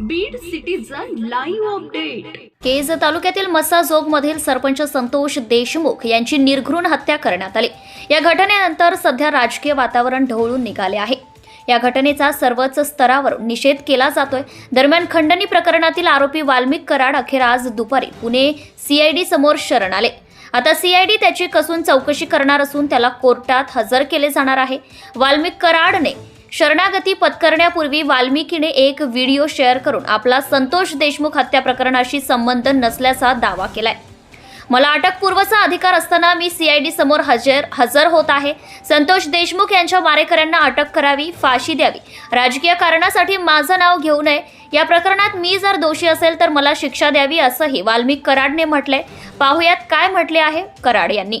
Beed citizen live update Kaij तालुक्यातील मस्साजोग मधील सरपंच संतोष देशमुख यांची निर्घृण हत्या करण्यात आली. या घटनेनंतर सध्या राजकीय वातावरण ढवळून निघाले आहे. या घटनेचा सर्वच स्तरावर निषेध केला जातोय. दरम्यान खंडणी प्रकरणातील आरोपी वाल्मिक कराड अखेर आज दुपारी पुणे सीआयडी समोर शरण आले. आता सीआयडी त्याची कसून चौकशी करणार असून त्याला कोर्टात हजर केले जाणार आहे. वाल्मिक कराडने शरणागती पत्करण्यापूर्वी वाल्मिकीने एक व्हिडिओ शेअर करून आपला संतोष देशमुख हत्या प्रकरणाशी संबंध नसल्याचा दावा केलाय. मला अटकपूर्वचा अधिकार असताना मी सीआयडी समोर हजर हजर होत आहे. संतोष देशमुख यांच्या मारेकऱ्यांना अटक करावी फाशी द्यावी. राजकीय कारणासाठी माझं नाव घेऊ नये. या प्रकरणात मी जर दोषी असेल तर मला शिक्षा द्यावी असंही वाल्मिक कराडने म्हटलंय. पाहुयात काय म्हटले आहे कराड यांनी.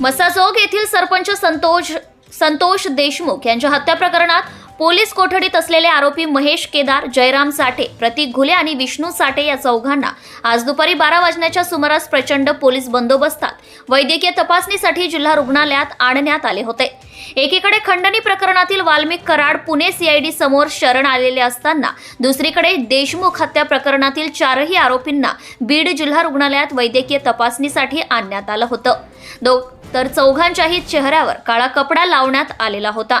मसाजोग येथील सरपंच संतोष संतोष देशमुख यांच्या हत्या प्रकरणात पोलीस कोठडीत असलेले आरोपी महेश केदार जयराम साठे प्रतीक घुले आणि विष्णू साठे या चौघांना आज दुपारी बारा वाजण्याच्या सुमारास प्रचंड पोलीस बंदोबस्तात वैद्यकीय तपासणीसाठी जिल्हा रुग्णालयात आणण्यात आले होते. एकीकडे खंडणी प्रकरणातील वाल्मिक कराड पुणे सीआयडी समोर शरण आलेले असताना दुसरीकडे देशमुख हत्या प्रकरणातील चारही आरोपींना बीड जिल्हा रुग्णालयात वैद्यकीय तपासणीसाठी आणण्यात आलं होतं. दो तर चौघांच्याही चेहऱ्यावर काळा कपडा लावण्यात आलेला होता.